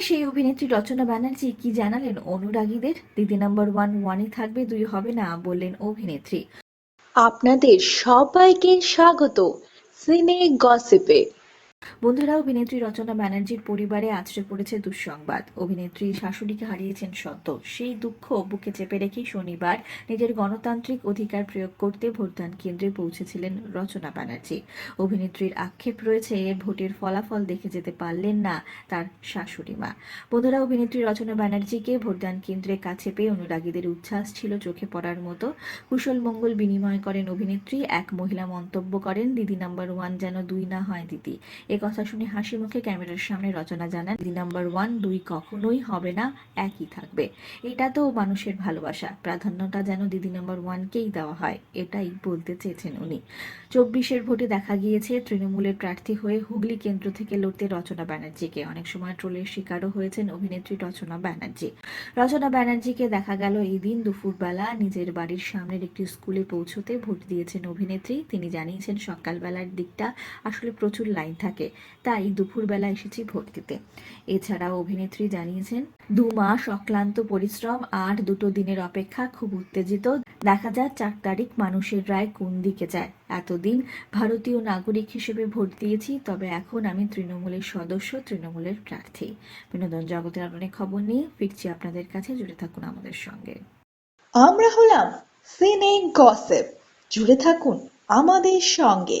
সেই অভিনেত্রী রচনা ব্যানার্জি কি জানালেন অনুরাগীদের? দিদি নাম্বার ওয়ান ওয়ানই থাকবে, দুই হবে না, বললেন অভিনেত্রী। আপনাদের সবাইকে স্বাগত। সিনে গসিপে। বন্ধুরা অভিনেত্রী রচনা ব্যানার্জির পরিবারে আছড়ে পড়েছে দুঃসংবাদ। অভিনেত্রী শাশুড়িকে হারিয়েছেন সদ্য। সেই দুঃখ বুকে চেপে রেখে শনিবার নিজের গণতান্ত্রিক অধিকার প্রয়োগ করতে ভোটদান কেন্দ্রে পৌঁছেছিলেন রচনা ব্যানার্জি। অভিনেত্রীর আক্ষেপ রয়েছে, ভোটের ফলাফল দেখে যেতে পারলেন না তার শাশুড়ি মা। বন্ধুরা, অভিনেত্রী রচনা ব্যানার্জিকে ভোটদান কেন্দ্রে কাছে পেয়ে অনুরাগীদের উচ্ছ্বাস ছিল চোখে পড়ার মতো। কুশল মঙ্গল বিনিময় করেন অভিনেত্রী, এক মহিলা মন্তব্য করেন, দিদি নাম্বার ওয়ান যেন দুই না হয় দিদি। কথা শুনে হাসি মুখে ক্যামেরার সামনে রচনা জানান, দিদি নাম্বার ওয়ান দুই কখনোই হবে না, একই থাকবে। এটা তো মানুষের ভালোবাসা। প্রাধান্যটা যেন দিদি নাম্বার ওয়ানকেই দেওয়া হয়, এটাই বলতে চেয়েছেন উনি। চব্বিশের ভোটে দেখা গিয়েছে তৃণমূলের প্রার্থী হয়ে হুগলি কেন্দ্র থেকে লড়তে রচনা ব্যানার্জিকে। অনেক সময় ট্রোলের শিকারও হয়েছেন অভিনেত্রী রচনা ব্যানার্জি। রচনা ব্যানার্জিকে দেখা গেল এই দিন দুপুরবেলা। নিজের বাড়ির সামনের একটি স্কুলে পৌঁছতে ভোট দিয়েছেন অভিনেত্রী। তিনি জানিয়েছেন, সকালবেলার দিকটা আসলে প্রচুর লাইন থাকে। তাই দুপুরবেলা এসেছি ভোট দিতে। এছাড়াও অভিনেত্রী জানিয়েছেন, দু মাস অক্লান্ত পরিশ্রম আর দুটো দিনের অপেক্ষা খুব উত্তেজিত। দেখা যাক চার তারিখ মানুষের রায় কোন দিকে যায়। এতদিন ভারতীয় নাগরিক হিসেবে ভোট দিয়েছি, তবে এখন আমি তৃণমূলের সদস্য, তৃণমূলের প্রার্থী। বিনোদন জগতের অনেক খবর নিয়ে ফিরছি আপনাদের কাছে, জুড়ে থাকুন আমাদের সঙ্গে। আমরা হলাম সিনে গসিপ। জুড়ে থাকুন আমাদের সঙ্গে।